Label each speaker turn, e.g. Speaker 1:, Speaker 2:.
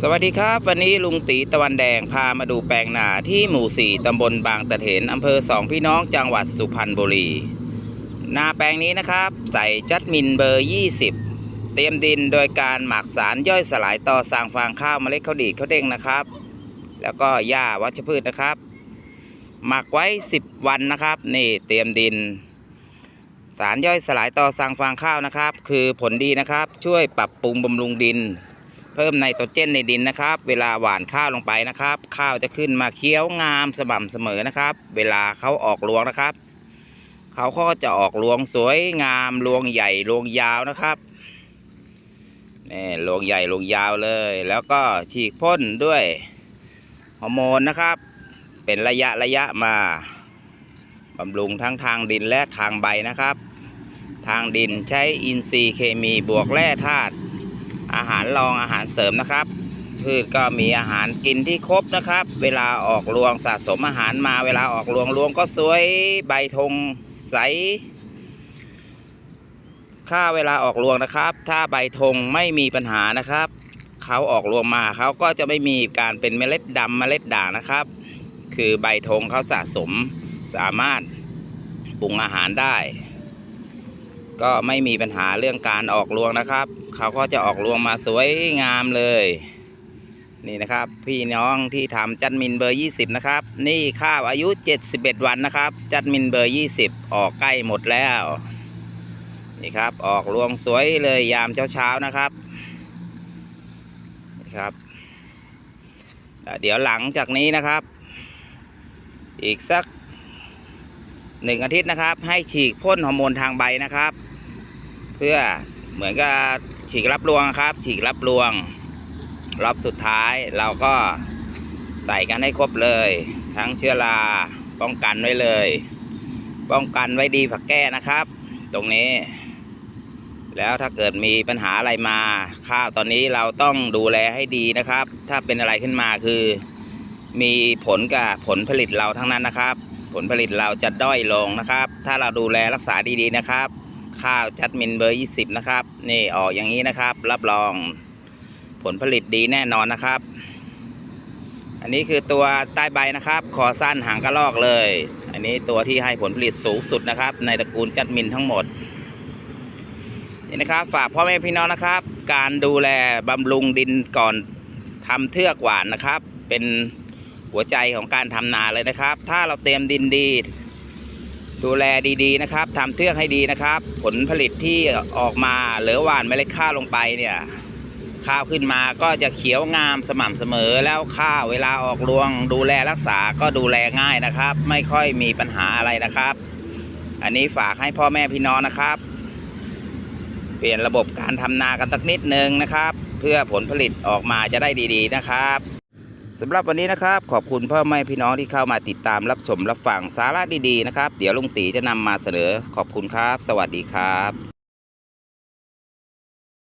Speaker 1: สวัสดีครับ วันนี้ลุงตีตะวันแดงพามาดูแปลงนาที่หมู่สี่ตำบลบางตะเถนอำเภอสองพี่น้องจังหวัดสุพรรณบุรี นาแปลงนี้นะครับ ใส่จัดมินเบอร์ 20 เตรียมดินโดยการหมักสารย่อยสลายต่อสร้างฟางข้าวเมล็ดข้าวดีข้าวเด้งนะครับ แล้วก็หญ้าวัชพืชนะครับ หมักไว้ 10 วันนะครับ นี่เตรียมดิน สารย่อยสลายต่อสร้างฟางข้าวนะครับ คือผลดีนะครับ ช่วยปรับปรุงบำรุงดิน เพิ่มไนโตรเจนในดินนะครับ เวลาหว่านข้าวลงไปนะครับ ข้าวจะขึ้นมาเคี้ยวงามสม่ำเสมอนะครับ เวลาเขาออกรวงนะครับ เขาก็จะออกรวงสวยงามรวงใหญ่รวงยาวนะครับนี่รวงใหญ่รวงยาวเลย แล้วก็ฉีกพ่นด้วยฮอร์โมนนะครับ เป็นระยะระยะมาบำรุงทั้งทางดินและทางใบนะครับ ทางดินใช้อินทรีย์เคมีบวกแร่ธาตุ อาหารรองอาหารเสริมนะครับ พืชก็มีอาหารกินที่ครบนะครับ เวลาออกรวงสะสมอาหารมาเวลาออกรวงรวงก็สวยใบธงใสค่าเวลาออกรวงนะครับ ถ้าใบธงไม่มีปัญหานะครับเขาออกรวงมาเขาก็จะไม่มีการเป็นเมล็ดดำเมล็ดด่างนะครับ คือใบธงเขาสะสมสามารถปรุงอาหารได้ ก็ไม่มีปัญหาเรื่องการออกรวงนะครับ เขาก็จะออกรวงมาสวยงามเลย นี่นะครับ พี่น้องที่ทำจัดมินเบอร์ 20 นะครับ นี่ข้าวอายุ 71 วันนะครับ จัดมินเบอร์ 20 ออกใกล้หมดแล้ว นี่ครับ ออกรวงสวยเลยยามเช้าๆนะครับนี่ครับ เดี๋ยวหลังจากนี้นะครับ อีกสักหนึ่งอาทิตย์นะครับ ให้ฉีกพ่นฮอร์โมนทางใบนะครับ เพื่อเหมือนกับฉีกรับรวงครับ ฉีกรับรวง รอบสุดท้ายเราก็ใส่กันให้ครบเลย ทั้งเชื้อราป้องกันไว้เลย ป้องกันไว้ดีผักแก้นะครับ ตรงนี้ แล้วถ้าเกิดมีปัญหาอะไรมาข้าวตอนนี้เราต้องดูแลให้ดีนะครับ ถ้าเป็นอะไรขึ้นมาคือ มีผลกับผลผลิตเราทั้งนั้นนะครับ ผลผลิตเราจะด้อยลงนะครับ ถ้าเราดูแลรักษาดีๆนะครับ ข้าวจัดมินเบอร์20นะครับ นี่ออกอย่างนี้นะครับ รับรองผลผลิตดีแน่นอนนะครับ อันนี้คือตัวใต้ใบนะครับ คอสั้นหางกระรอกเลย อันนี้ตัวที่ให้ผลผลิตสูงสุดนะครับ ในตระกูลจัดมินทั้งหมดนี่นะครับ ฝากพ่อแม่พี่น้องนะครับ การดูแลบำรุงดินก่อนทำเทือกหวานนะครับ เป็นหัวใจของการทำนาเลยนะครับ ถ้าเราเตรียมดินดี ดูแลดีๆนะครับทำเทือกให้ดีนะครับ ผลผลิตที่ออกมาเหลือหวานเมล็ดข้าวลงไปเนี่ยข้าวขึ้นมาก็จะเขียวงามสม่ำเสมอแล้วข้าวเวลาออกรวง ดูแลรักษาก็ดูแลง่ายนะครับ ไม่ค่อยมีปัญหาอะไรนะครับ อันนี้ฝากให้พ่อแม่พี่น้องนะครับ เปลี่ยนระบบการทำนากันสักนิดนึงนะครับ เพื่อผลผลิตออกมาจะได้ดี ๆ นะครับ สำหรับวันนี้นะครับ ขอบคุณพ่อแม่พี่น้องที่เข้ามาติดตามรับชมรับฟังสาระดีๆนะครับ เดี๋ยวลุงตีจะนำมาเสนอขอบคุณครับ สวัสดีครับ